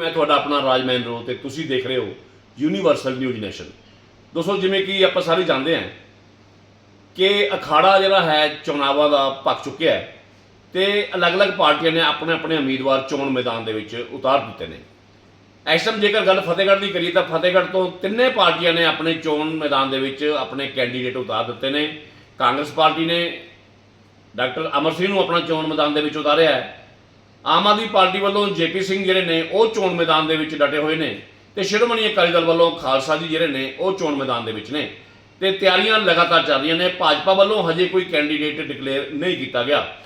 ਮੈਂ ਤੁਹਾਡਾ ਆਪਣਾ ਰਾਜਮੈਨ ਰੋ ਤੇ ਤੁਸੀਂ ਦੇਖ ਰਹੇ ਹੋ ਯੂਨੀਵਰਸਲ ਨਿਊਜ਼ ਨੈਸ਼ਨ ਦੋਸਤੋ, ਜਿਵੇਂ ਕਿ ਆਪਾਂ ਸਾਰੇ ਜਾਣਦੇ ਹਾਂ ਕਿ ਅਖਾੜਾ ਜਿਹੜਾ ਹੈ, ਚੋਣਾਵਾਂ ਦਾ ਪੱਕ ਚੁੱਕਿਆ ਹੈ ਤੇ ਅਲੱਗ-ਅਲੱਗ ਪਾਰਟੀਆਂ ਨੇ ਆਪਣੇ ਆਪਣੇ ਉਮੀਦਵਾਰ ਚੋਣ ਮੈਦਾਨ ਦੇ ਵਿੱਚ ਉਤਾਰ ਦਿੱਤੇ ਨੇ। ਇਸ ਟਾਈਮ ਜੇਕਰ ਗੱਲ ਫਤਿਹਗੜ੍ਹ ਦੀ ਕਰੀਏ ਤਾਂ ਫਤਿਹਗੜ੍ਹ ਤੋਂ ਤਿੰਨੇ ਪਾਰਟੀਆਂ ਨੇ ਆਪਣੇ ਚੋਣ ਮੈਦਾਨ ਦੇ ਵਿੱਚ ਆਪਣੇ ਕੈਂਡੀਡੇਟ ਉਤਾਰ ਦਿੱਤੇ ਨੇ। ਕਾਂਗਰਸ ਪਾਰਟੀ ਨੇ ਡਾਕਟਰ ਅਮਰ ਸਿੰਘ ਨੂੰ ਆਪਣਾ ਚੋਣ ਮੈਦਾਨ ਦੇ ਵਿੱਚ ਉਤਾਰਿਆ ਹੈ। ਆਮ ਆਦਮੀ ਪਾਰਟੀ ਵੱਲੋਂ ਜੇਪੀ ਸਿੰਘ ਜਿਹੜੇ ਨੇ, ਉਹ ਚੋਣ ਮੈਦਾਨ ਦੇ ਵਿੱਚ ਡਟੇ ਹੋਏ ਨੇ ਤੇ ਸ਼੍ਰੋਮਣੀ ਅਕਾਲੀ ਦਲ ਵੱਲੋਂ ਖਾਲਸਾ ਜੀ ਜਿਹੜੇ ਨੇ, ਉਹ ਚੋਣ ਮੈਦਾਨ ਦੇ ਵਿੱਚ ਨੇ। ਤੇ ਤਿਆਰੀਆਂ ਲਗਾਤਾਰ ਚੱਲ ਰਹੀਆਂ ਨੇ। ਭਾਜਪਾ ਵੱਲੋਂ ਹਜੇ ਕੋਈ ਕੈਂਡੀਡੇਟ ਡਿਕਲੇਅਰ ਨਹੀਂ ਕੀਤਾ ਗਿਆ।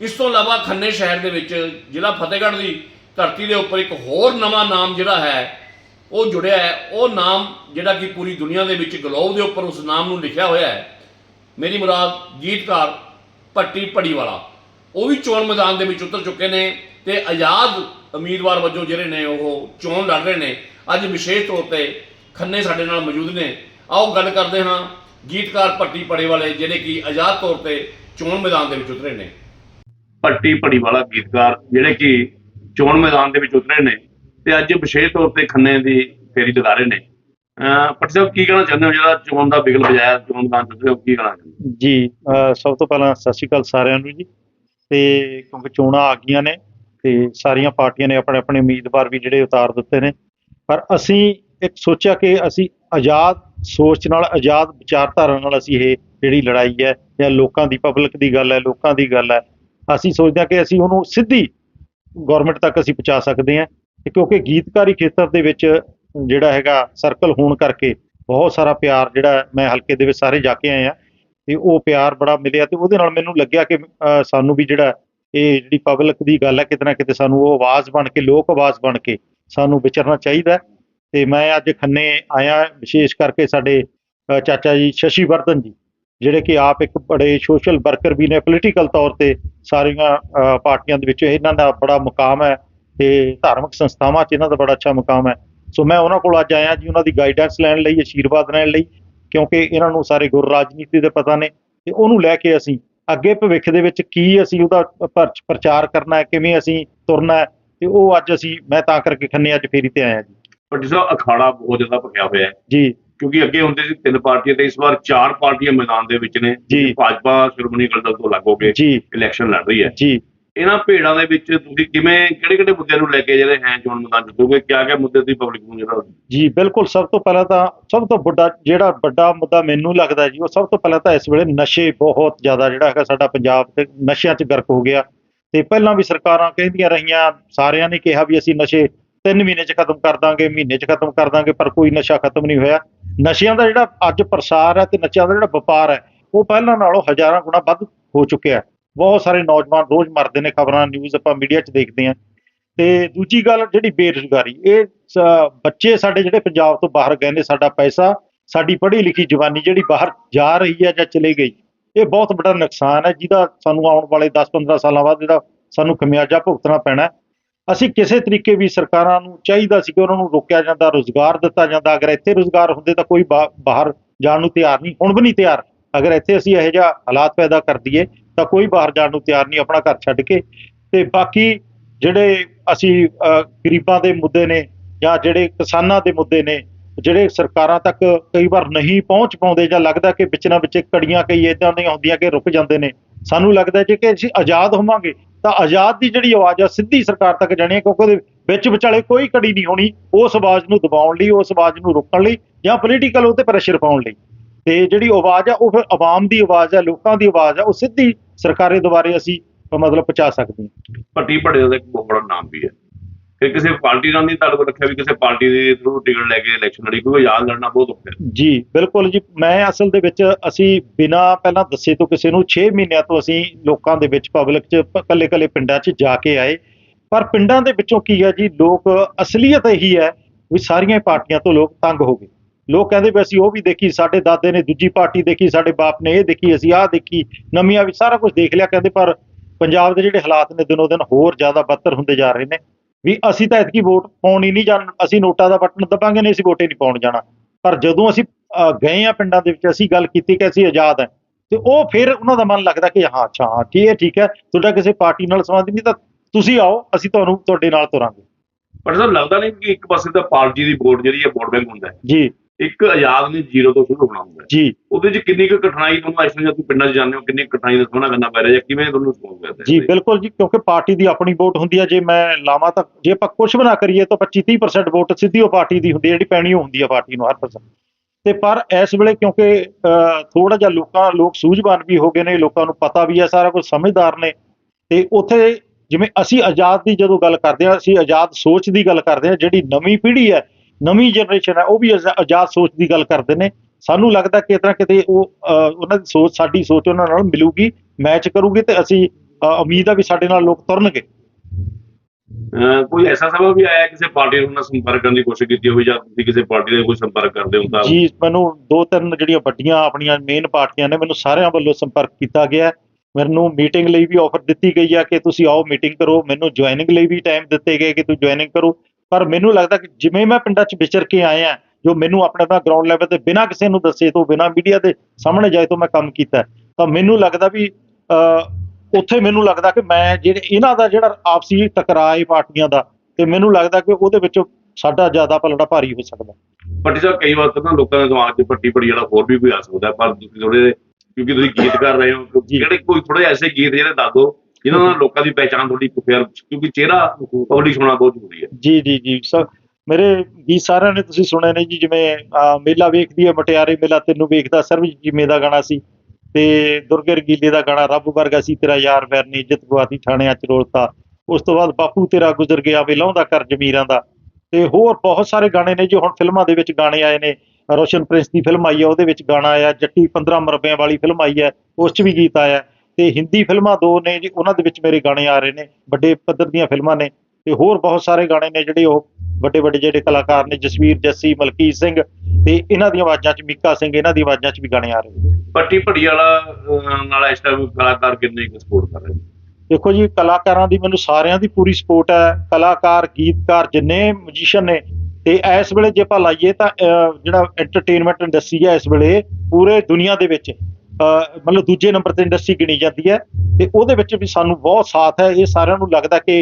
ਇਸ ਤੋਂ ਇਲਾਵਾ ਖੰਨੇ ਸ਼ਹਿਰ ਦੇ ਵਿੱਚ ਜ਼ਿਲ੍ਹਾ ਫਤਿਹਗੜ੍ਹ ਦੀ ਧਰਤੀ ਦੇ ਉੱਪਰ ਇੱਕ ਹੋਰ ਨਵਾਂ ਨਾਮ ਜਿਹੜਾ ਹੈ, ਉਹ ਜੁੜਿਆ ਹੈ। ਉਹ ਨਾਮ ਜਿਹੜਾ ਕਿ ਪੂਰੀ ਦੁਨੀਆ ਦੇ ਵਿੱਚ ਗਲੋਬ ਦੇ ਉੱਪਰ ਉਸ ਨਾਮ ਨੂੰ ਲਿਖਿਆ ਹੋਇਆ ਹੈ। ਮੇਰੀ ਮੁਰਾਦ, ਗੀਤਕਾਰ ਭੱਟੀ ਪੜੀਵਾਲਾ ਉਹ ਵੀ ਚੋਣ ਮੈਦਾਨ ਦੇ ਵਿੱਚ ਉਤਰ ਚੁੱਕੇ ਨੇ ਤੇ ਆਜ਼ਾਦ ਉਮੀਦਵਾਰ ਵਜੋਂ ਜਿਹੜੇ ਨੇ ਉਹ ਚੋਣ ਲੜ ਰਹੇ ਨੇ। ਅੱਜ ਵਿਸ਼ੇਸ਼ ਤੌਰ ਤੇ ਖੰਨੇ ਸਾਡੇ ਨਾਲ ਮੌਜੂਦ ਨੇ। ਆਓ ਗੱਲ ਕਰਦੇ ਹਾਂ ਗੀਤਕਾਰ ਭੱਟੀ ਪੜੀਵਾਲੇ ਜਿਹੜੇ ਕਿ ਆਜ਼ਾਦ ਤੌਰ ਤੇ ਚੋਣ ਮੈਦਾਨ ਦੇ ਵਿੱਚ ਉਤਰੇ ਨੇ। ਭੱਟੀ ਪੜੀਵਾਲਾ ਗੀਤਕਾਰ ਜਿਹੜੇ ਕਿ ਚੋਣ ਮੈਦਾਨ ਦੇ ਵਿੱਚ ਉਤਰੇ ਨੇ ਤੇ ਅੱਜ ਵਿਸ਼ੇਸ਼ ਤੌਰ ਤੇ ਖੰਨੇ ਦੀ ਫੇਰੀ ਲਗਾ ਰਹੇ ਨੇ। ਅਹ ਭੱਟੀ ਸਾਹਿਬ ਕੀ ਕਹਿਣਾ ਚਾਹੁੰਦੇ ਹੋ? ਜਿਹੜਾ ਚੋਣ ਦਾ ਬਿਗਲ ਵਜਾਇਆ ਚੋਣ ਉਤਰੇ ਹੋ ਕੀ ਕਹਿਣਾ ਚਾਹੁੰਦੇ ਹੋ? ਜੀ ਸਭ ਤੋਂ ਪਹਿਲਾਂ ਸਤਿ ਸ਼੍ਰੀ ਅਕਾਲ ਸਾਰਿਆਂ ਨੂੰ ਜੀ। ਤੇ ਕਿਉਂਕਿ ਚੋਣਾਂ ਆ ਗਈਆਂ ਨੇ ਤੇ ਸਾਰੀਆਂ ਪਾਰਟੀਆਂ ਨੇ ਆਪਣੇ ਆਪਣੇ ਉਮੀਦਵਾਰ ਵੀ ਜਿਹੜੇ ਉਤਾਰ ਦਿੱਤੇ ਨੇ। ਪਰ ਅਸੀਂ ਇੱਕ ਸੋਚਿਆ ਕਿ ਅਸੀਂ ਆਜ਼ਾਦ ਸੋਚ ਨਾਲ, ਆਜ਼ਾਦ ਵਿਚਾਰਧਾਰਾ ਨਾਲ ਅਸੀਂ ਇਹ ਜਿਹੜੀ ਲੜਾਈ ਹੈ ਜਾਂ ਲੋਕਾਂ ਦੀ ਪਬਲਿਕ ਦੀ ਗੱਲ ਹੈ, ਲੋਕਾਂ ਦੀ ਗੱਲ ਹੈ, ਅਸੀਂ ਸੋਚਦੇ ਹਾਂ ਕਿ ਅਸੀਂ ਉਹਨੂੰ ਸਿੱਧੀ ਗਵਰਨਮੈਂਟ ਤੱਕ ਅਸੀਂ ਪਹੁੰਚਾ ਸਕਦੇ ਹਾਂ। ਤੇ ਕਿਉਂਕਿ ਗੀਤਕਾਰੀ ਖੇਤਰ ਦੇ ਵਿੱਚ ਜਿਹੜਾ ਹੈਗਾ ਸਰਕਲ ਹੋਣ ਕਰਕੇ ਬਹੁਤ ਸਾਰਾ ਪਿਆਰ ਜਿਹੜਾ ਮੈਂ ਹਲਕੇ ਦੇ ਵਿੱਚ ਸਾਰੇ ਜਾ ਕੇ ਆਏ ਆ ਤੇ ਉਹ ਪਿਆਰ ਬੜਾ ਮਿਲਿਆ ਤੇ ਉਹਦੇ ਨਾਲ ਮੈਨੂੰ ਲੱਗਿਆ ਕਿ ਸਾਨੂੰ ਵੀ ਜਿਹੜਾ ਇਹ ਜਿਹੜੀ ਪਬਲਿਕ ਦੀ ਗੱਲ ਹੈ, ਕਿਤੇ ਨਾ ਕਿਤੇ ਸਾਨੂੰ ਉਹ ਆਵਾਜ਼ ਬਣ ਕੇ, ਲੋਕ ਆਵਾਜ਼ ਬਣ ਕੇ ਸਾਨੂੰ ਵਿਚਰਨਾ ਚਾਹੀਦਾ ਹੈ। ਤੇ ਮੈਂ ਅੱਜ ਖੰਨੇ ਆਇਆ, ਵਿਸ਼ੇਸ਼ ਕਰਕੇ ਸਾਡੇ ਚਾਚਾ ਜੀ ਸ਼ਸ਼ੀ ਵਰਧਨ ਜੀ, ਜਿਹੜੇ ਕਿ ਆਪ ਇੱਕ ਬੜੇ ਸੋਸ਼ਲ ਵਰਕਰ ਵੀ ਨੇ ਪੋਲੀਟੀਕਲ ਤੌਰ ਤੇ ਸਾਰੀਆਂ ਪਾਰਟੀਆਂ ਦੇ ਵਿੱਚ ਇਹਨਾਂ ਦਾ ਬੜਾ ਮੁਕਾਮ ਹੈ ਤੇ ਧਾਰਮਿਕ ਸੰਸਥਾਵਾਂ 'ਚ ਇਹਨਾਂ ਦਾ ਬੜਾ ਅੱਛਾ ਮੁਕਾਮ ਹੈ ਸੋ ਮੈਂ ਉਹਨਾਂ ਕੋਲ ਅੱਜ ਆਇਆ ਜੀ, ਉਹਨਾਂ ਦੀ ਗਾਈਡੈਂਸ ਲੈਣ ਲਈ ਅਸ਼ੀਰਵਾਦ ਲੈਣ ਲਈ ਕਿਉਂਕਿ ਇਹਨਾਂ ਨੂੰ ਸਾਰੇ ਗੁਰ ਰਾਜਨੀਤੀ ਦੇ ਪਤਾ ਨੇ ਤੇ ਉਹਨੂੰ ਲੈ ਕੇ ਅਸੀਂ ਅੱਗੇ ਭਵਿੱਖ ਦੇ ਵਿੱਚ ਕੀ ਅਸੀਂ ਉਹਦਾ ਪਰ- ਪ੍ਰਚਾਰ ਕਰਨਾ ਹੈ ਕਿਵੇਂ ਅਸੀਂ ਤੁਰਨਾ ਹੈ ਤੇ ਉਹ ਅੱਜ ਅਸੀਂ ਮੈਂ ਤਾਂ ਕਰਕੇ ਖੰਨੇ ਅੱਜ ਫੇਰੀ ਤੇ ਆਇਆ ਜੀ। ਭੱਟੀ ਸਾਹਿਬ ਅਖਾੜਾ ਬਹੁਤ ਜ਼ਿਆਦਾ ਭਖਿਆ ਹੋਇਆ ਹੈ ਜੀ। ਕਿਉਂਕਿ ਅੱਗੇ ਹੁੰਦੇ ਸੀ ਤਿੰਨ ਪਾਰਟੀਆਂ ਤੇ ਇਸ ਵਾਰ ਚਾਰ ਪਾਰਟੀਆਂ ਮੈਦਾਨ ਦੇ ਵਿੱਚ ਨੇ ਜੀ। ਭਾਜਪਾ ਸ਼੍ਰੋਮਣੀ ਅਕਾਲੀ ਦਲ ਤੋਂ ਅਲੱਗ ਹੋ ਕੇ ਜੀ। ਇਲੈਕਸ਼ਨ ਲੜ ਰਹੀ ਹੈ। ਜੀ। ਇਹਨਾਂ ਭੇੜਾਂ ਦੇ ਵਿੱਚ ਤੁਸੀਂ ਕਿਵੇਂ ਕਿਹੜੇ ਕਿਹੜੇ ਮੁੱਦਿਆਂ ਨੂੰ ਲੈ ਕੇ ਜਿਹੜੇ ਹੈ ਚੋਣ ਮੈਦਾਨ ਜਿੱਤੋਗੇ ਕਿਆ ਕਿਆ ਮੁੱਦੇ ਦੀ ਪਬਲਿਕ ਨੂੰ ਜਿਹੜਾ ਜੀ, ਬਿਲਕੁਲ। ਸਭ ਤੋਂ ਪਹਿਲਾਂ ਤਾਂ, ਸਭ ਤੋਂ ਵੱਡਾ, ਜਿਹੜਾ ਵੱਡਾ ਮੁੱਦਾ ਮੈਨੂੰ ਲੱਗਦਾ ਜੀ, ਉਹ ਸਭ ਤੋਂ ਪਹਿਲਾਂ ਤਾਂ ਇਸ ਵੇਲੇ ਨਸ਼ੇ ਬਹੁਤ ਜ਼ਿਆਦਾ ਜਿਹੜਾ ਹੈਗਾ ਸਾਡਾ ਪੰਜਾਬ ਤੇ ਨਸ਼ਿਆਂ 'ਚ ਗਰਕ ਹੋ ਗਿਆ। ਤੇ ਪਹਿਲਾਂ ਵੀ ਸਰਕਾਰਾਂ ਕਹਿੰਦੀਆਂ ਰਹੀਆਂ, ਸਾਰਿਆਂ ਨੇ ਕਿਹਾ ਵੀ ਅਸੀਂ ਨਸ਼ੇ 3 ਮਹੀਨੇ 'ਚ ਖਤਮ ਕਰ ਦਾਂਗੇ, ਮਹੀਨੇ 'ਚ ਖਤਮ ਕਰ ਦਾਂਗੇ, ਪਰ ਕੋਈ ਨਸ਼ਾ ਖਤਮ ਨਹੀਂ ਹੋਇਆ। ਨਸ਼ਿਆਂ ਦਾ ਜਿਹੜਾ ਅੱਜ ਪ੍ਰਸਾਰ ਹੈ ਤੇ ਨਸ਼ਿਆਂ ਦਾ ਜਿਹੜਾ ਵਪਾਰ ਹੈ, ਉਹ ਪਹਿਲਾਂ ਨਾਲੋਂ ਹਜ਼ਾਰਾਂ ਗੁਣਾ ਵੱਧ ਹੋ ਚੁੱਕਿਆ ਹੈ। ਬਹੁਤ ਸਾਰੇ ਨੌਜਵਾਨ ਰੋਜ਼ ਮਰਦੇ ਨੇ ਖਬਰਾਂ ਨਿਊਜ਼ ਆਪਾਂ ਮੀਡੀਆ 'ਚ ਦੇਖਦੇ ਹਾਂ। ਤੇ ਦੂਜੀ ਗੱਲ ਜਿਹੜੀ ਬੇਰੁਜ਼ਗਾਰੀ, ਇਹ ਬੱਚੇ ਸਾਡੇ ਜਿਹੜੇ ਪੰਜਾਬ ਤੋਂ ਬਾਹਰ ਗਏ ਨੇ, ਸਾਡਾ ਪੈਸਾ, ਸਾਡੀ ਪੜ੍ਹੀ ਲਿਖੀ ਜਵਾਨੀ ਜਿਹੜੀ ਬਾਹਰ ਜਾ ਰਹੀ ਹੈ ਜਾਂ ਚਲੇ ਗਈ, ਇਹ ਬਹੁਤ ਵੱਡਾ ਨੁਕਸਾਨ ਹੈ, ਜਿਹਦਾ ਸਾਨੂੰ ਆਉਣ ਵਾਲੇ 10-15 ਸਾਲਾਂ ਬਾਅਦ ਇਹਦਾ ਸਾਨੂੰ ਖਮਿਆਜਾ ਭੁਗਤਣਾ ਪੈਣਾ ਅਸੀਂ ਕਿਸੇ ਤਰੀਕੇ ਵੀ ਸਰਕਾਰਾਂ ਨੂੰ ਚਾਹੀਦਾ ਸੀ ਕਿ ਉਹਨਾਂ ਨੂੰ ਰੋਕਿਆ ਜਾਂਦਾ, ਰੋਜ਼ਗਾਰ ਦਿੱਤਾ ਜਾਂਦਾ। ਅਗਰ ਇੱਥੇ ਰੋਜ਼ਗਾਰ ਹੁੰਦੇ ਤਾਂ ਕੋਈ ਬਾ- ਬਾਹਰ ਜਾਣ ਨੂੰ ਤਿਆਰ ਨਹੀਂ, ਹੁਣ ਵੀ ਨਹੀਂ ਤਿਆਰ। ਅਗਰ ਇੱਥੇ ਅਸੀਂ ਇਹੋ ਜਿਹਾ ਹਾਲਾਤ ਪੈਦਾ ਕਰ ਦਈਏ ਤਾਂ ਕੋਈ ਬਾਹਰ ਜਾਣ ਨੂੰ ਤਿਆਰ ਨਹੀਂ, ਆਪਣਾ ਘਰ ਛੱਡ ਕੇ। ਤੇ ਬਾਕੀ ਜਿਹੜੇ ਅਸੀਂ ਗਰੀਬਾਂ ਦੇ ਮੁੱਦੇ ਨੇ ਜਾਂ ਜਿਹੜੇ ਕਿਸਾਨਾਂ ਦੇ ਮੁੱਦੇ ਨੇ, ਜਿਹੜੇ ਸਰਕਾਰਾਂ ਤੱਕ ਕਈ ਵਾਰ ਨਹੀਂ ਪਹੁੰਚ ਪਾਉਂਦੇ ਜਾਂ ਲੱਗਦਾ ਕਿ ਵਿੱਚ ਨਾ ਵਿੱਚ ਕੜੀਆਂ ਕਈ ਇਦਾਂ ਦੀਆਂ ਹੁੰਦੀਆਂ ਕਿ ਰੁਕ ਜਾਂਦੇ ਨੇ, ਸਾਨੂੰ ਲੱਗਦਾ ਜੇ ਕਿ ਅਸੀਂ ਆਜ਼ਾਦ ਹੋਵਾਂਗੇ, ਤਾਂ ਆਜ਼ਾਦ ਦੀ ਜਿਹੜੀ ਆਵਾਜ਼ ਆ ਸਿੱਧੀ ਸਰਕਾਰ ਤੱਕ ਜਾਣੀ ਹੈ, ਕਿਉਂਕਿ ਉਹਦੇ ਵਿੱਚ ਵਿਚਾਲੇ ਕੋਈ ਕੜੀ ਨਹੀਂ ਹੋਣੀ ਉਸ ਆਵਾਜ਼ ਨੂੰ ਦਬਾਉਣ ਲਈ, ਉਸ ਆਵਾਜ਼ ਨੂੰ ਰੋਕਣ ਲਈ ਜਾਂ ਪੋਲੀਟੀਕਲ ਉਹਤੇ ਪ੍ਰੈਸ਼ਰ ਪਾਉਣ ਲਈ। ਤੇ ਜਿਹੜੀ ਆਵਾਜ਼ ਆ, ਉਹ ਫਿਰ ਆਵਾਮ ਦੀ ਆਵਾਜ਼ ਆ, ਲੋਕਾਂ ਦੀ ਆਵਾਜ਼ ਆ, ਉਹ ਸਿੱਧੀ ਸਰਕਾਰੇ ਦੁਆਰੇ ਅਸੀਂ ਮਤਲਬ ਪਹੁੰਚਾ ਸਕਦੇ ਹਾਂ। ਭੱਟੀ ਭੜੇ ਦਾ ਇੱਕ ਬਹੁਤ ਬੜਾ ਨਾਮ ਵੀ ਹੈ। ਕਿ ਕਿਸੇ ਪਾਰਟੀ ਨਾਲ ਨਹੀਂ ਤਾਲੁਕ ਰੱਖਿਆ ਵੀ ਕਿਸੇ ਪਾਰਟੀ ਦੇ ਥਰੂ ਟਿਕਟ ਲੈ ਕੇ ਇਲੈਕਸ਼ਨ ਲੜੀ ਕਿਉਂਕਿ ਯਾਦ ਲੜਨਾ ਬਹੁਤ ਔਖਾ ਹੈ। ਜੀ ਬਿਲਕੁਲ ਜੀ। ਮੈਂ ਅਸਲ ਦੇ ਵਿੱਚ ਅਸੀਂ ਬਿਨਾ ਪਹਿਲਾਂ ਦੱਸੇ ਤੋਂ ਕਿਸੇ ਨੂੰ 6 ਮਹੀਨਿਆਂ ਤੋਂ ਅਸੀਂ ਲੋਕਾਂ ਦੇ ਵਿੱਚ ਪਬਲਿਕ 'ਚ ਕੱਲੇ ਕੱਲੇ ਪਿੰਡਾਂ 'ਚ ਜਾ ਕੇ ਆਏ। ਪਰ ਪਿੰਡਾਂ ਦੇ ਵਿੱਚੋਂ ਕੀ ਹੈ ਜੀ ਲੋਕ ਅਸਲੀਅਤ ਇਹੀ ਹੈ ਵੀ ਸਾਰੀਆਂ ਪਾਰਟੀਆਂ ਤੋਂ ਲੋਕ ਤੰਗ ਹੋ ਗਏ। ਲੋਕ ਕਹਿੰਦੇ ਵੀ ਅਸੀਂ ਉਹ ਵੀ ਦੇਖੀ ਸਾਡੇ ਦਾਦੇ ਨੇ ਦੂਜੀ ਪਾਰਟੀ ਦੇਖੀ ਸਾਡੇ ਬਾਪ ਨੇ ਇਹ ਦੇਖੀ ਅਸੀਂ ਆਹ ਦੇਖੀ ਨਵੀਆਂ ਵੀ ਸਾਰਾ ਕੁਝ ਦੇਖ ਲਿਆ ਕਹਿੰਦੇ ਪਰ ਪੰਜਾਬ ਦੇ ਜਿਹੜੇ ਹਾਲਾਤ ਨੇ ਦਿਨੋ ਦਿਨ ਹੋਰ ਜ਼ਿਆਦਾ ਬੱਤਰ ਹੁੰਦੇ ਜਾ ਰਹੇ ਨੇ। ਵੀ ਅਸੀਂ ਤਾਂ ਇਤਕੀ ਵੋਟ ਪਾਉਣੀ ਨਹੀਂ ਜਾਣ ਅਸੀਂ ਨੋਟਾਂ ਦਾ ਬਟਨ ਦਬਾਂਗੇ ਨਹੀਂ ਅਸੀਂ ਵੋਟੇ ਨਹੀਂ ਪਾਉਣ ਜਾਣਾ। ਪਰ ਜਦੋਂ ਅਸੀਂ ਗਏ ਆ ਪਿੰਡਾਂ ਦੇ ਵਿੱਚ ਅਸੀਂ ਗੱਲ ਕੀਤੀ ਕਿ ਅਸੀਂ ਆਜ਼ਾਦ ਹਾਂ ਤੇ ਉਹ ਫਿਰ ਉਹਨਾਂ ਦਾ ਮਨ ਲੱਗਦਾ ਕਿ ਹਾਂ ਅੱਛਾ ਹਾਂ ਠੀਕ ਹੈ ਠੀਕ ਹੈ ਤੁਹਾਡਾ ਕਿਸੇ ਪਾਰਟੀ ਨਾਲ ਸੰਬੰਧ ਨਹੀਂ ਤਾਂ ਤੁਸੀਂ ਆਓ ਅਸੀਂ ਤੁਹਾਨੂੰ ਤੁਹਾਡੇ ਨਾਲ ਤੁਰਾਂਗੇ। ਪਰ ਸਰ ਲੱਗਦਾ ਨਹੀਂ ਕਿ ਇੱਕ ਪਾਸੇ ਤਾਂ ਪਾਰਟੀ ਦੀ ਵੋਟ ਜਿਹੜੀ ਹੈ ਵੋਟ ਬੈਂਕ ਹੁੰਦਾ ਹੈ। ਜੀ। ਇੱਕ ਆਜ਼ਾਦ ਨੇ ਜ਼ੀਰੋ ਤੋਂ ਸ਼ੁਰੂ ਹੋਣਾ ਹੁੰਦਾ ਹੈ। ਜੀ। ਉਹਦੇ 'ਚ ਕਿੰਨੀ ਕੁ ਕਠਿਨਾਈ ਤੁਹਾਨੂੰ ਇਸ ਜਦ ਤੁਸੀਂ ਪਿੰਡਾਂ 'ਚ ਜਾਂਦੇ ਹੋ ਕਿੰਨੀ ਕਠਿਨਾਈ ਦਾ ਸਾਹਮਣਾ ਕਰਨਾ ਪੈ ਰਿਹਾ ਜਾਂ ਕਿਵੇਂ ਤੁਹਾਨੂੰ ਸੋਚ ਕਰਦੇ ਜੀ ਬਿਲਕੁਲ ਜੀ ਕਿਉਂਕਿ ਪਾਰਟੀ ਦੀ ਆਪਣੀ ਵੋਟ ਹੁੰਦੀ ਹੈ ਜੇ ਮੈਂ ਲਾਵਾਂ ਤਾਂ ਜੇ ਆਪਾਂ ਕੁਝ ਵੀ ਨਾ ਕਰੀਏ ਤਾਂ 25 30% ਵੋਟ ਸਿੱਧੀ ਉਹ ਪਾਰਟੀ ਦੀ ਹੁੰਦੀ ਹੈ ਜਿਹੜੀ ਪੈਣੀ ਹੁੰਦੀ ਹੈ ਪਾਰਟੀ ਨੂੰ ਹਰ ਪਰਸਨ ਤੇ ਪਰ ਇਸ ਵੇਲੇ ਕਿਉਂਕਿ ਥੋੜਾ ਜਿਹਾ ਲੋਕਾਂ ਲੋਕ ਸੂਝਵਾਨ ਵੀ ਹੋ ਗਏ ਨੇ ਲੋਕਾਂ ਨੂੰ ਪਤਾ ਵੀ ਹੈ ਸਾਰਾ ਕੁਝ ਸਮਝਦਾਰ ਨੇ। ਤੇ ਉੱਥੇ ਜਿਵੇਂ ਅਸੀਂ ਆਜ਼ਾਦ ਦੀ ਜਦੋਂ ਗੱਲ ਕਰਦੇ ਹਾਂ ਅਸੀਂ ਆਜ਼ਾਦ ਸੋਚ ਦੀ ਗੱਲ ਕਰਦੇ ਹਾਂ ਜਿਹੜੀ ਨਵੀਂ ਪੀੜ੍ਹੀ ਹੈ ਨਵੀਂ ਜਨਰੇਸ਼ਨ ਹੈ ਉਹ ਵੀ ਆਜ਼ਾ- ਆਜ਼ਾਦ ਸੋਚ ਦੀ ਗੱਲ ਕਰਦੇ ਨੇ। ਸਾਨੂੰ ਲੱਗਦਾ ਕਿ ਕਿਤੇ ਨਾ ਕਿਤੇ ਉਹ ਉਹਨਾਂ ਦੀ ਸੋਚ ਸਾਡੀ ਸੋਚ ਉਹਨਾਂ ਨਾਲ ਮਿਲੂਗੀ ਮੈਚ ਕਰੂਗੀ ਤੇ ਅਸੀਂ ਉਮੀਦ ਆ ਵੀ ਸਾਡੇ ਨਾਲ ਲੋਕ ਤੁਰਨਗੇ। ਕੋਈ ਐਸਾ ਸਮਾਂ ਵੀ ਆਇਆ ਕਿਸੇ ਪਾਰਟੀ ਨਾਲ ਸੰਪਰਕ ਕਰਨ ਦੀ ਕੋਸ਼ਿਸ਼ ਕੀਤੀ ਹੋਵੇ ਜਾਂ ਤੁਸੀਂ ਕਿਸੇ ਪਾਰਟੀ ਨਾਲ ਕੋਈ ਸੰਪਰਕ ਕਰਦੇ ਹੋ ਤਾਂ? ਜੀ ਮੈਨੂੰ ਦੋ ਤਿੰਨ ਜਿਹੜੀਆਂ ਵੱਡੀਆਂ ਆਪਣੀਆਂ ਮੇਨ ਪਾਰਟੀਆਂ ਨੇ ਮੈਨੂੰ ਸਾਰਿਆਂ ਵੱਲੋਂ ਸੰਪਰਕ ਕੀਤਾ ਗਿਆ। ਮੈਨੂੰ ਮੀਟਿੰਗ ਲਈ ਵੀ ਆਫਰ ਦਿੱਤੀ ਗਈ ਹੈ ਕਿ ਤੁਸੀਂ ਆਓ ਮੀਟਿੰਗ ਕਰੋ। ਮੈਨੂੰ ਜੁਆਇਨਿੰਗ ਲਈ ਵੀ ਟਾਈਮ ਦਿੱਤੇ ਗਏ ਕਿ ਤੁਸੀਂ ਜੁਆਇਨਿੰਗ ਕਰੋ। ਪਰ ਮੈਨੂੰ ਲੱਗਦਾ ਕਿ ਜਿਵੇਂ ਮੈਂ ਪਿੰਡਾਂ 'ਚ ਵਿਚਰ ਕੇ ਆਇਆ ਜੋ ਮੈਨੂੰ ਆਪਣੇ ਆਪਣਾ ਗਰਾਊਂਡ ਲੈਵਲ ਤੇ ਬਿਨਾਂ ਕਿਸੇ ਨੂੰ ਦੱਸੇ ਤੋਂ ਬਿਨਾਂ ਮੀਡੀਆ ਦੇ ਸਾਹਮਣੇ ਜਾਏ ਤੋਂ ਮੈਂ ਕੰਮ ਕੀਤਾ ਤਾਂ ਮੈਨੂੰ ਲੱਗਦਾ ਵੀ ਉੱਥੇ ਮੈਨੂੰ ਲੱਗਦਾ ਕਿ ਮੈਂ ਜਿਹੜੇ ਇਹਨਾਂ ਦਾ ਜਿਹੜਾ ਆਪਸੀ ਟਕਰਾਅ ਹੈ ਪਾਰਟੀਆਂ ਦਾ ਤੇ ਮੈਨੂੰ ਲੱਗਦਾ ਕਿ ਉਹਦੇ ਵਿੱਚ ਸਾਡਾ ਜ਼ਿਆਦਾ ਪਲੜਾ ਭਾਰੀ ਹੋ ਸਕਦਾ ਪੱਟੀ ਸਾਹਿਬ ਕਈ ਵਾਰ ਤਾਂ ਲੋਕਾਂ ਦੇ ਦਿਮਾਗ 'ਚ ਪੱਟੀ ਪੜੀ ਵਾਲਾ ਹੋਰ ਵੀ ਕੋਈ ਆ ਸਕਦਾ ਪਰ ਤੁਸੀਂ ਥੋੜੇ ਕਿਉਂਕਿ ਤੁਸੀਂ ਗੀਤ ਕਰ ਰਹੇ ਹੋ ਜੀ। ਜਿਹੜੇ ਕੋਈ ਥੋੜੇ ਐਸੇ ਗੀਤ ਜਿਹੜੇ ਦੱਸ ਜਿਨ੍ਹਾਂ ਨਾਲ ਲੋਕਾਂ ਦੀ ਪਹਿਚਾਣ ਥੋੜੀ ਫਿਰ ਕਿਉਂਕਿ ਚਿਹਰਾ ਪਬਲਿਕ ਹੋਣਾ ਬਹੁਤ ਜ਼ਰੂਰੀ ਹੈ। ਜੀ ਜੀ ਜੀ। ਸਰ ਮੇਰੇ ਗੀਤ ਸਾਰਿਆਂ ਨੇ ਤੁਸੀਂ ਸੁਣੇ ਨੇ ਜੀ ਜਿਵੇਂ ਮੇਲਾ ਵੇਖਦੀ ਹੈ ਮਟਿਆਰੇ ਮੇਲਾ ਤੈਨੂੰ ਵੇਖਦਾ ਸਰਬਜੀਤ ਜੀਮੇ ਦਾ ਗਾਣਾ ਸੀ। ਤੇ ਦੁਰਗੇ ਰਗੀਲੇ ਦਾ ਗਾਣਾ ਰੱਬ ਵਰਗਾ ਸੀ ਤੇਰਾ ਯਾਰ ਵੈਰ ਨੇ ਇੱਜ਼ਤ ਗਵਾਤੀ ਥਾਣਿਆਂ ਚ ਰੋਲਤਾ। ਉਸ ਤੋਂ ਬਾਅਦ ਬਾਪੂ ਤੇਰਾ ਗੁਜ਼ਰ ਗਿਆ ਵੇ ਲਾਉਂਦਾ ਕਰ ਜ਼ਮੀਰਾਂ ਦਾ। ਤੇ ਹੋਰ ਬਹੁਤ ਸਾਰੇ ਗਾਣੇ ਨੇ ਜੋ ਹੁਣ ਫਿਲਮਾਂ ਦੇ ਵਿੱਚ ਗਾਣੇ ਆਏ ਨੇ। ਰੋਸ਼ਨ ਪ੍ਰਿੰਸ ਦੀ ਫਿਲਮ ਆਈ ਹੈ ਉਹਦੇ ਵਿੱਚ ਗਾਣਾ ਆਇਆ ਜੱਟੀ 15 ਮਰਬਿਆਂ ਵਾਲੀ ਫਿਲਮ ਆਈ ਹੈ ਉਸ 'ਚ ਵੀ ਗੀਤ ਆਇਆ। ਤੇ ਹਿੰਦੀ ਫਿਲਮਾਂ ਦੋ ਨੇ ਜੀ ਉਹਨਾਂ ਦੇ ਵਿੱਚ ਮੇਰੇ ਗਾਣੇ ਆ ਰਹੇ ਨੇ ਵੱਡੇ ਪੱਧਰ ਦੀਆਂ ਫਿਲਮਾਂ ਨੇ ਤੇ ਹੋਰ ਬਹੁਤ ਸਾਰੇ ਗਾਣੇ ਨੇ ਜਿਹੜੇ ਉਹ ਵੱਡੇ ਵੱਡੇ ਜਿਹੜੇ ਕਲਾਕਾਰ ਨੇ ਜਸਵੀਰ ਜੱਸੀ ਮਲਕੀਤ ਸਿੰਘ ਤੇ ਇਹਨਾਂ ਦੀਆਂ ਆਵਾਜ਼ਾਂ 'ਚ ਮੀਕਾ ਸਿੰਘ ਇਹਨਾਂ ਦੀ ਆਵਾਜ਼ਾਂ 'ਚ ਵੀ ਗਾਣੇ ਆ ਰਹੇ ਨੇ। ਪੱਟੀ ਪੜੀ ਵਾਲਾ ਨਾਲ ਇਸ ਟਾਈਮ ਕਲਾਕਾਰ ਕਿੰਨੇ ਕੁ ਸਪੋਰਟ ਕਰ ਰਹੇ ਨੇ? ਦੇਖੋ ਜੀ ਕਲਾਕਾਰਾਂ ਦੀ ਮੈਨੂੰ ਸਾਰਿਆਂ ਦੀ ਪੂਰੀ ਸਪੋਰਟ ਹੈ ਕਲਾਕਾਰ ਗੀਤਕਾਰ ਜਿੰਨੇ ਮਿਊਜ਼ੀਸ਼ੀਅਨ ਨੇ ਤੇ ਇਸ ਵੇਲੇ ਜੇ ਆਪਾਂ ਲਾਈਏ ਤਾਂ ਜਿਹੜਾ ਐਂਟਰਟੇਨਮੈਂਟ ਇੰਡਸਟਰੀ ਹੈ ਇਸ ਵੇਲੇ ਪੂਰੇ ਦੁਨੀਆ ਦੇ ਵਿੱਚ ਮਤਲਬ ਦੂਜੇ ਨੰਬਰ ਤੇ ਇੰਡਸਟਰੀ ਗਿਣੀ ਜਾਂਦੀ ਹੈ ਤੇ ਉਹਦੇ ਵਿੱਚ ਵੀ ਸਾਨੂੰ ਬਹੁਤ ਸਾਥ ਹੈ। ਇਹ ਸਾਰਿਆਂ ਨੂੰ ਲੱਗਦਾ ਕਿ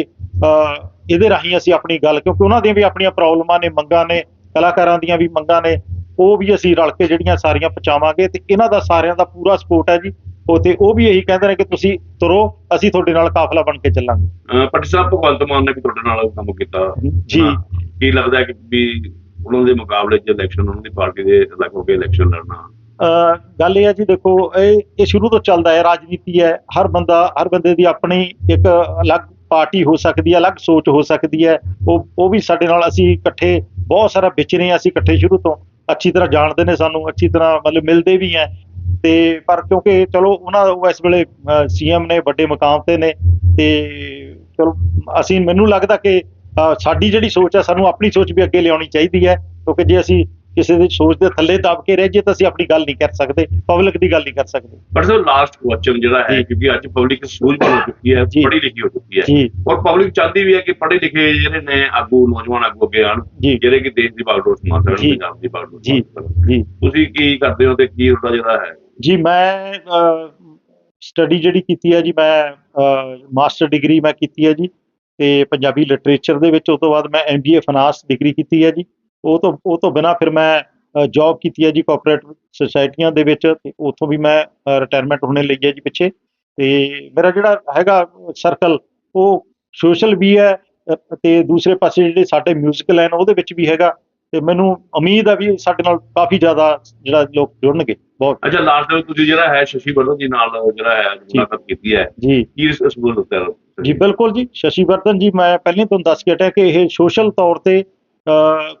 ਇਹਦੇ ਰਾਹੀਂ ਅਸੀਂ ਆਪਣੀ ਗੱਲ ਕਿਉਂਕਿ ਉਹਨਾਂ ਦੀਆਂ ਵੀ ਆਪਣੀਆਂ ਪ੍ਰੋਬਲਮਾਂ ਨੇ ਮੰਗਾਂ ਨੇ ਕਲਾਕਾਰਾਂ ਦੀਆਂ ਵੀ ਮੰਗਾਂ ਨੇ ਉਹ ਵੀ ਅਸੀਂ ਰਲ ਕੇ ਜਿਹੜੀਆਂ ਸਾਰੀਆਂ ਪਹੁੰਚਾਵਾਂਗੇ ਤੇ ਇਹਨਾਂ ਦਾ ਸਾਰਿਆਂ ਦਾ ਪੂਰਾ ਸਪੋਰਟ ਹੈ ਜੀ। ਉਹ ਤੇ ਉਹ ਵੀ ਇਹੀ ਕਹਿੰਦੇ ਨੇ ਕਿ ਤੁਸੀਂ ਤੁਰੋ ਅਸੀਂ ਤੁਹਾਡੇ ਨਾਲ ਕਾਫਲਾ ਬਣ ਕੇ ਚੱਲਾਂਗੇ। ਪੱਟੀ ਸਾਹਿਬ ਭਗਵੰਤ ਮਾਨ ਨੇ ਵੀ ਤੁਹਾਡੇ ਨਾਲ ਕੰਮ ਕੀਤਾ। ਜੀ। ਕੀ ਲੱਗਦਾ ਕਿ ਵੀ ਉਹਨਾਂ ਦੇ ਮੁਕਾਬਲੇ 'ਚ ਇਲੈਕਸ਼ਨ ਉਹਨਾਂ ਦੀ ਪਾਰਟੀ ਦੇ ਅਲੱਗ ਹੋ ਕੇ ਇਲੈਕਸ਼ਨ ਲੜਨਾ ਗੱਲ ਇਹ ਹੈ ਜੀ, ਦੇਖੋ, ਇਹ ਇਹ ਸ਼ੁਰੂ ਤੋਂ ਚੱਲਦਾ ਹੈ, ਰਾਜਨੀਤੀ ਹੈ। ਹਰ ਬੰਦਾ, ਹਰ ਬੰਦੇ ਦੀ ਆਪਣੀ ਇੱਕ ਅਲੱਗ ਪਾਰਟੀ ਹੋ ਸਕਦੀ ਹੈ, ਅਲੱਗ ਸੋਚ ਹੋ ਸਕਦੀ ਹੈ। ਉਹ ਉਹ ਵੀ ਸਾਡੇ ਨਾਲ ਅਸੀਂ ਇਕੱਠੇ, ਬਹੁਤ ਸਾਰਾ ਵਿਚਰੇ ਹਾਂ ਅਸੀਂ ਇਕੱਠੇ ਸ਼ੁਰੂ ਤੋਂ। ਅੱਛੀ ਤਰ੍ਹਾਂ ਜਾਣਦੇ ਨੇ ਸਾਨੂੰ, ਅੱਛੀ ਤਰ੍ਹਾਂ ਮਤਲਬ ਮਿਲਦੇ ਵੀ ਹੈ। ਤੇ, ਪਰ ਕਿਉਂਕਿ ਚਲੋ, ਉਹਨਾਂ ਇਸ ਵੇਲੇ ਸੀਐਮ ਨੇ, ਵੱਡੇ ਮੁਕਾਮ ਤੇ ਨੇ। ਤੇ ਚਲੋ, ਅਸੀਂ, ਮੈਨੂੰ ਲੱਗਦਾ ਕਿ ਸਾਡੀ ਜਿਹੜੀ ਸੋਚ ਹੈ, ਸਾਨੂੰ ਆਪਣੀ ਸੋਚ ਵੀ ਅੱਗੇ ਲਿਆਉਣੀ ਚਾਹੀਦੀ ਹੈ। ਕਿਉਂਕਿ ਜੇ ਅਸੀਂ ਕਿਸੇ ਦੀ ਸੋਚ ਦੇ ਥੱਲੇ ਦਬ ਕੇ ਰਹਿ ਜਾਈਏ ਤਾਂ ਅਸੀਂ ਆਪਣੀ ਗੱਲ ਨਹੀਂ ਕਰ ਸਕਦੇ ਪਬਲਿਕ ਦੀ ਗੱਲ ਨਹੀਂ ਕਰ ਸਕਦੇ ਪਰ ਸਰ ਲਾਸਟ ਕੁਐਸਚਨ ਜਿਹੜਾ ਹੈ ਜੀ। ਕਿਉਂਕਿ ਅੱਜ ਪਬਲਿਕ ਸੂਝਵਾਨ ਹੋ ਚੁੱਕੀ ਹੈ ਜੀ। ਪੜ੍ਹੀ ਲਿਖੀ ਹੋ ਚੁੱਕੀ ਹੈ ਜੀ ਔਰ ਪਬਲਿਕ ਚਾਹੁੰਦੀ ਵੀ ਹੈ ਕਿ ਪੜ੍ਹੇ ਲਿਖੇ ਜਿਹੜੇ ਨੇ ਆਗੂ ਨੌਜਵਾਨ ਆਗੂ ਅੱਗੇ ਆਣ ਜੀ ਜਿਹੜੇ ਕਿ ਦੇਸ਼ ਦੀ ਬਾਗਡੋਰ ਸੰਭਾਲ ਸਕਣ ਜੀ। ਪੰਜਾਬ ਦੀ ਬਾਗਡੋਰ ਜੀ। ਜੀ ਤੁਸੀਂ ਕੀ ਕਰਦੇ ਹੋ ਤੇ ਕੀ ਤੁਹਾਡਾ ਜਿਹੜਾ ਹੈ ਜੀ ਮੈਂ ਸਟੱਡੀ ਜਿਹੜੀ ਕੀਤੀ ਹੈ ਜੀ ਮੈਂ ਮਾਸਟਰ ਡਿਗਰੀ ਮੈਂ ਕੀਤੀ ਹੈ ਜੀ ਤੇ ਪੰਜਾਬੀ ਲਿਟਰੇਚਰ ਦੇ ਵਿੱਚ ਉਸ ਤੋਂ ਬਾਅਦ ਮੈਂ ਐਮਬੀਏ ਫਾਈਨਾਂਸ ਡਿਗਰੀ ਕੀਤੀ ਹੈ ਜੀ ਉਹ ਤੋਂ ਉਹ ਤੋਂ ਬਿਨਾ ਫਿਰ ਮੈਂ ਜੌਬ ਕੀਤੀ ਹੈ ਜੀ ਕਾਰਪੋਰੇਟ ਸੁਸਾਇਟੀਆਂ ਦੇ ਵਿੱਚ ਤੇ ਉੱਥੋਂ ਵੀ ਮੈਂ ਰਿਟਾਇਰਮੈਂਟ ਹੋਣੇ ਲਈ ਹੈ ਜੀ ਪਿੱਛੇ। ਤੇ ਮੇਰਾ ਜਿਹੜਾ ਹੈਗਾ ਸਰਕਲ ਉਹ ਸੋਸ਼ਲ ਵੀ ਹੈ ਤੇ ਦੂਸਰੇ ਪਾਸੇ ਜਿਹੜੇ ਸਾਡੇ ਮਿਊਜ਼ੀਕਲ ਹਨ ਉਹਦੇ ਵਿੱਚ ਵੀ ਹੈਗਾ। ਤੇ ਮੈਨੂੰ ਉਮੀਦ ਹੈ ਵੀ ਸਾਡੇ ਨਾਲ ਕਾਫੀ ਜ਼ਿਆਦਾ ਜਿਹੜਾ ਲੋਕ ਜੁੜਨਗੇ ਬਹੁਤ। ਅੱਛਾ ਲਾਸਟ ਵਿੱਚ ਤੁਸੀਂ ਜਿਹੜਾ ਹੈ ਸ਼ਸ਼ੀ ਵਰਧਨ ਜੀ ਨਾਲ ਜਿਹੜਾ ਹੈ ਮੁਲਾਕਾਤ ਕੀਤੀ ਹੈ ਜੀ। ਕੀ ਸਬੂਤ ਦਿੱਤਾ ਹੈ? ਜੀ ਬਿਲਕੁਲ ਜੀ ਸ਼ਸ਼ੀ ਵਰਧਨ ਜੀ ਮੈਂ ਪਹਿਲਾਂ ਤੁਹਾਨੂੰ ਦੱਸ ਕੇ ਹਟਿਆ ਕਿ ਇਹ ਸੋਸ਼ਲ ਤੌਰ ਤੇ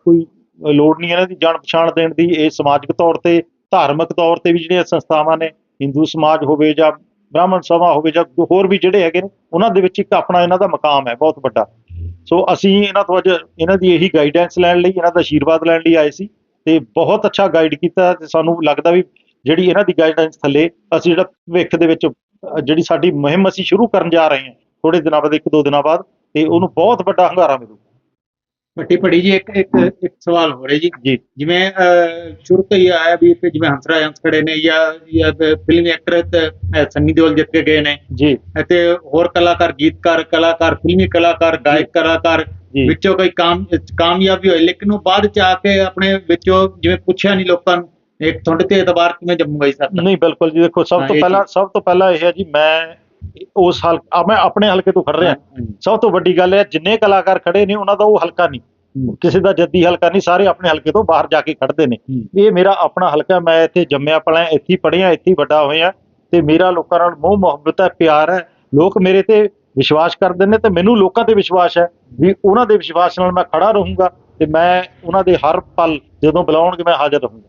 ਕੋਈ ਲੋੜ ਨਹੀਂ ਇਹਨਾਂ ਦੀ ਜਾਣ ਪਛਾਣ ਦੇਣ ਦੀ। ਇਹ ਸਮਾਜਿਕ ਤੌਰ ਤੇ, ਧਾਰਮਿਕ ਤੌਰ ਤੇ ਵੀ ਜਿਹੜੀਆਂ ਸੰਸਥਾਵਾਂ ਨੇ, ਹਿੰਦੂ ਸਮਾਜ ਹੋਵੇ ਜਾਂ ਬ੍ਰਾਹਮਣ ਸਭਾ ਹੋਵੇ ਜਾਂ ਹੋਰ ਵੀ ਜਿਹੜੇ ਹੈਗੇ ਨੇ, ਉਹਨਾਂ ਦੇ ਵਿੱਚ ਇੱਕ ਆਪਣਾ ਇਹਨਾਂ ਦਾ ਮਕਾਮ ਹੈ, ਬਹੁਤ ਵੱਡਾ। ਸੋ ਅਸੀਂ ਇਹਨਾਂ ਤੋਂ ਅੱਜ ਇਹਨਾਂ ਦੀ ਇਹੀ ਗਾਈਡੈਂਸ ਲੈਣ ਲਈ, ਇਹਨਾਂ ਦਾ ਆਸ਼ੀਰਵਾਦ ਲੈਣ ਲਈ ਆਏ ਸੀ ਤੇ ਬਹੁਤ ਅੱਛਾ ਗਾਈਡ ਕੀਤਾ ਤੇ ਸਾਨੂੰ ਲੱਗਦਾ ਵੀ ਜਿਹੜੀ ਇਹਨਾਂ ਦੀ ਗਾਈਡੈਂਸ ਥੱਲੇ ਅਸੀਂ ਜਿਹੜਾ ਭਵਿੱਖ ਦੇ ਵਿੱਚ, ਜਿਹੜੀ ਸਾਡੀ ਮੁਹਿੰਮ ਅਸੀਂ ਸ਼ੁਰੂ ਕਰਨ ਜਾ ਰਹੇ ਹਾਂ ਥੋੜੇ ਦਿਨਾਂ ਬਾਅਦ, ਇੱਕ ਦੋ ਦਿਨਾਂ ਬਾਅਦ, ਤੇ ਉਹਨੂੰ ਬਹੁਤ ਵੱਡਾ ਹੰਗਾਰਾ ਮਿਲੂ। ਪੱਟੀ ਪੜੀ ਜੀ ਇੱਕ ਇੱਕ ਇੱਕ ਸਵਾਲ ਹੋ ਰਿਹਾ ਜੀ। ਜੀ। ਜਿਵੇਂ ਸ਼ੁਰੂ ਤੋਂ ਹੀ ਆਇਆ ਵੀ ਇੱਥੇ ਜਿਵੇਂ ਹੰਸਰਾਜ ਹੰਸ ਖੜੇ ਨੇ ਜਾਂ ਜਾਂ ਫਿਲਮ ਐਕਟਰ ਸੰਨੀ ਦਿਓਲ ਜਿੱਤ ਕੇ ਗਏ ਨੇ। ਜੀ। ਅਤੇ ਹੋਰ ਕਲਾਕਾਰ ਗੀਤਕਾਰ ਕਲਾਕਾਰ ਫਿਲਮੀ ਕਲਾਕਾਰ ਗਾਇਕ ਕਲਾਕਾਰ। ਵਿੱਚੋਂ ਕੋਈ ਕਾਮ ਕਾਮਯਾਬੀ ਹੋਈ ਲੇਕਿਨ ਉਹ ਬਾਅਦ ਚ ਆ ਕੇ ਆਪਣੇ ਵਿੱਚੋਂ ਜਿਵੇਂ ਪੁੱਛਿਆ ਨਹੀਂ ਲੋਕਾਂ ਨੂੰ ਇੱਕ ਤੁਹਾਡੇ ਤੇ ਇਤਬਾਰ ਕਿਵੇਂ ਜੰਮੂਗਾ ਜੀ ਸਰ ਨਹੀਂ ਬਿਲਕੁਲ ਜੀ ਦੇਖੋ ਸਭ ਤੋਂ ਪਹਿਲਾਂ ਸਭ ਤੋਂ ਪਹਿਲਾਂ ਇਹ ਹੈ ਜੀ ਮੈਂ ਉਸ ਹਲ ਆ ਮੈਂ ਆਪਣੇ ਹਲਕੇ ਤੋਂ ਖੜ ਰਿਹਾ। ਸਭ ਤੋਂ ਵੱਡੀ ਗੱਲ ਹੈ ਜਿੰਨੇ ਕਲਾਕਾਰ ਖੜੇ ਨੇ ਉਹਨਾਂ ਦਾ ਉਹ ਹਲਕਾ ਨਹੀਂ। ਕਿਸੇ ਦਾ ਜੱਦੀ ਹਲਕਾ ਨਹੀਂ ਸਾਰੇ ਆਪਣੇ ਹਲਕੇ ਤੋਂ ਬਾਹਰ ਜਾ ਕੇ ਖੜਦੇ ਨੇ। ਇਹ ਮੇਰਾ ਆਪਣਾ ਹਲਕਾ ਮੈਂ ਇੱਥੇ ਜੰਮਿਆ ਪਲਿਆ ਇੱਥੇ ਹੀ ਪੜ੍ਹਿਆ ਇੱਥੇ ਵੱਡਾ ਹੋਇਆ ਤੇ ਮੇਰਾ ਲੋਕਾਂ ਨਾਲ ਮੋਹ ਮੁਹੱਬਤ ਹੈ ਪਿਆਰ ਹੈ ਲੋਕ ਮੇਰੇ ਤੇ ਵਿਸ਼ਵਾਸ ਕਰਦੇ ਨੇ ਤੇ ਮੈਨੂੰ ਲੋਕਾਂ ਤੇ ਵਿਸ਼ਵਾਸ ਹੈ ਵੀ ਉਹਨਾਂ ਦੇ ਵਿਸ਼ਵਾਸ ਨਾਲ ਮੈਂ ਖੜਾ ਰਹੂੰਗਾ ਤੇ ਮੈਂ ਉਹਨਾਂ ਦੇ ਹਰ ਪਲ ਜਦੋਂ ਬੁਲਾਉਣਗੇ ਮੈਂ ਹਾਜ਼ਰ ਰਹੂੰਗਾ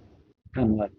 ਧੰਨਵਾਦ